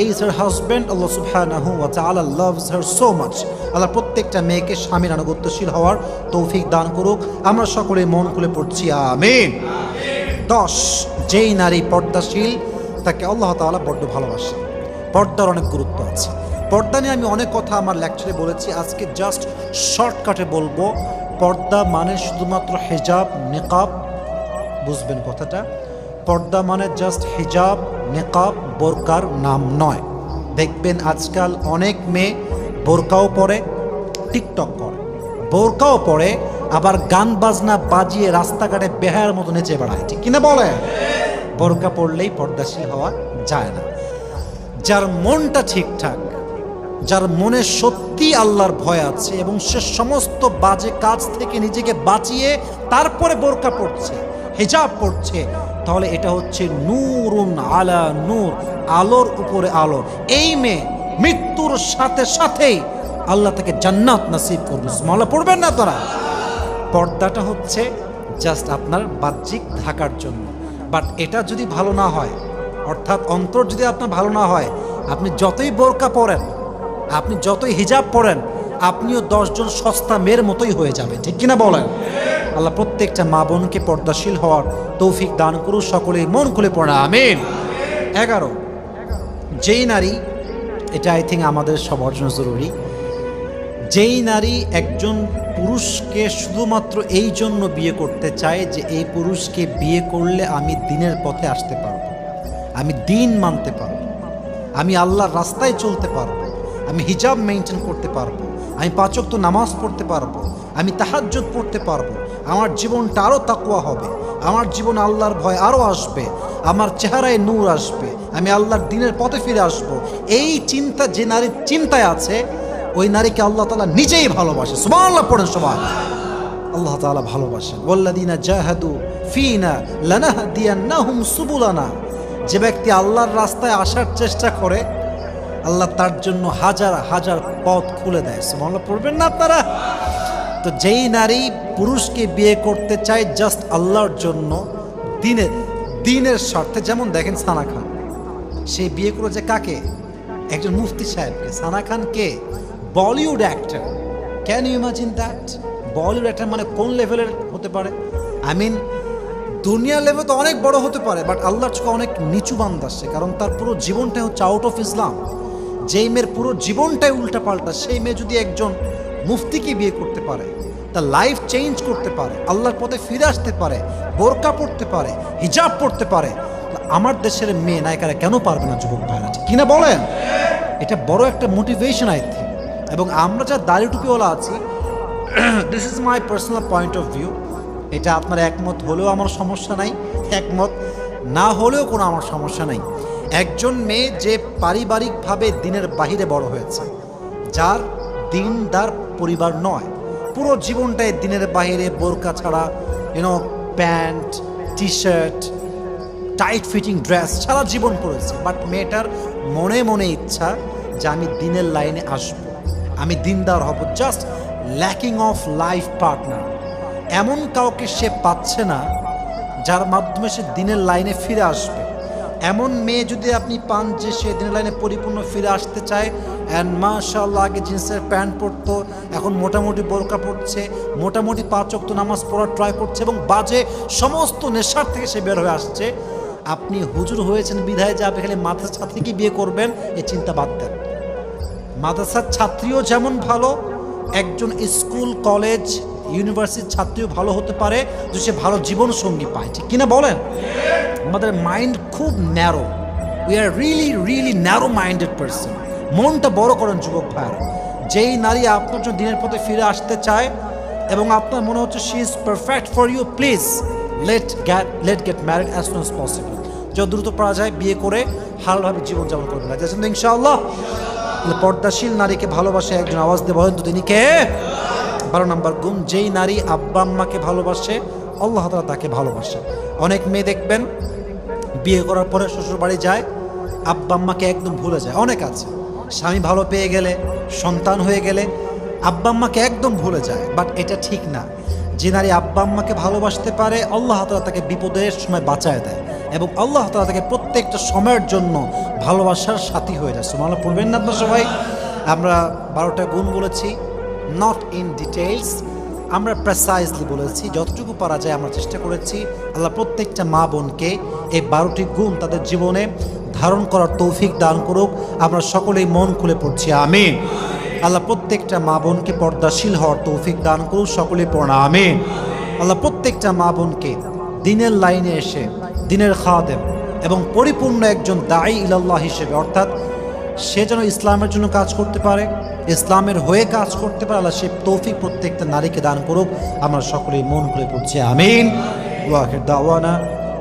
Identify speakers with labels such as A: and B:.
A: is her husband. Allah subhanahu wa ta'ala loves her so much. আল্লাহ প্রত্যেকটা মেয়েকে স্বামীর আনুগত্যশীল হওয়ার তৌফিক দান করুক। আমরা সকলে মন খুলে পড়ছি, আমিন। দশ, যেই নারী পর্দাশীল, তাকে আল্লাহ তাআলা বড্ড ভালোবাসে। পর্দার অনেক গুরুত্ব আছে। পর্দা নিয়ে আমি অনেক কথা আমার লেকচারে বলেছি। আজকে জাস্ট শর্টকাটে বলব। পর্দা মানে শুধুমাত্র হেজাব, নেকাব, বুঝবেন কথাটা? পর্দা মানে জাস্ট হিজাব নেকাব বোরকার নাম নয়। দেখবেন আজকাল অনেক মেয়ে বোরকাও পরে, টিকটক করে। বোরকাও পরে, আবার গান বাজনা বাজিয়ে রাস্তাঘাটে বেহার মতো নেচে বেড়ায়। ঠিক কিনা বলে? বোরকা পড়লেই পর্দাশীল হওয়া যায় না। যার মনটা ঠিকঠাক, যার মনে সত্যি আল্লাহর ভয় আছে এবং সে সমস্ত বাজে কাজ থেকে নিজেকে বাঁচিয়ে তারপরে বোরকা পড়ছে হিজাব পড়ছে, তাহলে এটা হচ্ছে নূরুন আলা নূর, আলোর উপরে আলো। এই মেয়ে মৃত্যুর সাথে সাথেই আল্লাহ তাকে জান্নাত নাসিব করবে। মালা পড়বেন না তারা। পর্দাটা হচ্ছে জাস্ট আপনার বাহ্যিক থাকার জন্য। বাট এটা যদি ভালো না হয়, অর্থাৎ অন্তর যদি আপনার ভালো না হয়, আপনি যতই বোরকা পরেন, আপনি যতই হিজাব পরেন, আপনিও দশজন সস্তা মেয়ের মতোই হয়ে যাবে ঠিক কিনা বলেন? আল্লাহ প্রত্যেকটা মা বোনকে পর্দাশীল হওয়ার তৌফিক দান করুন সকলেই মন খুলে পড়া, আমিন। এগারো, যেই নারী, এটা আই থিঙ্ক আমাদের সবার জন্য জরুরি, যেই নারী একজন পুরুষকে শুধুমাত্র এই জন্য বিয়ে করতে চায় যে এই পুরুষকে বিয়ে করলে আমি দিনের পথে আসতে পারব, আমি দিন মানতে পারব, আমি আল্লাহর রাস্তায় চলতে পারব, আমি হিজাব মেনটেন করতে পারব, আমি পাচক তো নামাজ পড়তে পারব, আমি তাহাজ্জুদ পড়তে পারব আমার জীবনটা আরও তাকুয়া হবে। আমার জীবন আল্লাহর ভয় আরও আসবে। আমার চেহারায় নূর আসবে। আমি আল্লাহর দিনের পথে ফিরে আসব। এই চিন্তা যে নারীর চিন্তায় আছে, ওই নারীকে আল্লাহ তালা নিজেই ভালোবাসে। সুমান আল্লাহ পড়েন সবাই। আল্লাহ তাআলা ভালোবাসেন। ওয়াল্লাদিনা জাহাদু ফিনা লানাহদিয়ান্নাহুম সুবুলানা। যে ব্যক্তি আল্লাহর রাস্তায় আসার চেষ্টা করে, আল্লাহ তার জন্য হাজার হাজার পথ খুলে দেয়। সুবহানাল্লাহ পড়বেন না আপনারা? তো যেই নারী পুরুষকে বিয়ে করতে চায় জাস্ট আল্লাহর জন্য দিনের দিনের স্বার্থে, যেমন দেখেন সানা খান। সে বিয়ে করেছে কাকে? একজন মুফতি সাহেবকে। সানা খান কে? Bollywood actor. Can you imagine that Bollywood actor মানে কোন লেভেলের হতে পারে? আই মিন দুনিয়া লেভেল তো অনেক বড় হতে পারে বাট আল্লাহর চোখে অনেক নিচু বান্ধ আসছে কারণ তার পুরো জীবনটাই হচ্ছে আউট অফ ইসলাম যেই মেয়ের পুরো জীবনটাই উল্টা পাল্টা সেই মেয়ে যদি একজন মুফতিকে বিয়ে করতে পারে তার লাইফ চেঞ্জ করতে পারে, আল্লাহর পথে ফিরে আসতে পারে, বোরকা পড়তে পারে, হিজাব পড়তে পারে। আমার দেশের মেয়ে নায়িকারা কেন পারবে না, যুবক ভাইরা? কিনা বলেন? এটা বড় একটা মোটিভেশন আই থিঙ্ক এবং আমরা যা দাড়ি টুপিওয়ালা আছি this is my personal point of view এটা আপনার একমত হলেও আমার সমস্যা নাই, একমত না হলেও কোনো আমার সমস্যা নাই। একজন মেয়ে যে পারিবারিকভাবে দিনের বাহিরে বড় হয়েছে, যার দিনদার পরিবার নয় পুরো জীবনটাই দিনের বাইরে বোরকা ছাড়া you know pant T shirt tight fitting dress সারা জীবন পড়েছে বাট মেয়েটার মনে মনে ইচ্ছা যে আমি দিনের লাইনে আসব। আমি দিনদার হব just lacking of life partner এমন কাউকে সে পাচ্ছে না, যার মাধ্যমে সে দিনের লাইনে ফিরে আসবে। এমন মেয়ে যদি আপনি পান যে সে দিনের লাইনে পরিপূর্ণ ফিরে আসতে চায় অ্যান্ড মাশাল্লাহ আগে জিন্সের প্যান্ট পরতো, এখন মোটামুটি বোরকা পড়ছে মোটামুটি পাঁচ অক্ত নামাজ পড়ার ট্রাই করছে এবং বাজে সমস্ত নেশার থেকে সে বের হয়ে আসছে। আপনি হুজুর হয়েছেন, বিধায় যে আপনি খালি মাদ্রাসা ছাত্রীকে বিয়ে করবেন এই চিন্তা বাদ দেন। মাদ্রাসার ছাত্রীও যেমন ভালো, একজন স্কুল, কলেজ, ইউনিভার্সিটির ছাত্রীও ভালো হতে পারে যদি সে ভালো জীবন সঙ্গী পায়। ঠিক কিনা বলেন? আমাদের মাইন্ড খুব narrow we are really really narrow minded person মনটা বড় করেন, যুবক ভাইয়ারা। যেই নারী আপনার জন্য দিনের পথে ফিরে আসতে চায় এবং আপনার মনে হচ্ছে she is perfect for you please let get let get married as soon possible যত দ্রুত পারা যায় বিয়ে করে হালভাবে জীবনযাপন করবে না যাচ্ছেন ইনশাআল্লাহ? পর্দাশীল নারীকে ভালোবাসে একজন আওয়াজ দিয়ে বলেন তো তিনি কে? বারো নম্বর গুণ, যেই নারী আব্বা আম্মাকে ভালোবাসে, আল্লাহ তালা তাকে ভালোবাসে। অনেক মেয়ে দেখবেন, বিয়ে করার পরে শ্বশুর বাড়ি যায়, আব্বা আম্মাকে একদম ভুলে যায়। অনেক আছে। স্বামী ভালো পেয়ে গেলে, সন্তান হয়ে গেলে আব্বা আম্মাকে একদম ভুলে যায় বাট এটা ঠিক না। যে নারী আব্বা আম্মাকে ভালোবাসতে পারে, আল্লাহ তালা তাকে বিপদের সময় বাঁচায় দেয় এবং আল্লাহ তালা তাকে প্রত্যেকটা সময়ের জন্য ভালোবাসার সাথী হয়ে যায়। সুমালা পড়বেন না আপনার সবাই? আমরা বারোটা গুণ বলেছি নট ইন ডিটেলস আমরা প্রেসাইজলি বলেছি, যতটুকু পারা যায় আমরা চেষ্টা করেছি, আল্লাহ প্রত্যেকটা মা বোনকে এই বারোটি গুণ তাদের জীবনে ধারণ করার তৌফিক দান করুক। আমরা সকলেই মন খুলে পড়ছি, আমিন। আল্লাহ প্রত্যেকটা মা বোনকে পর্দাশীল হওয়ার তৌফিক দান করুক, সকলেই পড়া আমিন। আল্লাহ প্রত্যেকটা মা বোনকে দিনের লাইনে এসে, দিনের খাদেম এবং পরিপূর্ণ একজন দায়ী ইলাল্লাহ হিসেবে, অর্থাৎ সে যেন ইসলামের জন্য কাজ করতে পারে, ইসলামের হয়ে কাজ করতে পারে, আল্লাহ সে তৌফিক প্রত্যেকটা নারীকে দান করুক। আমরা সকলেই মন খুলে পড়ছি, আমিন। ওয়াহির দাওয়ানা।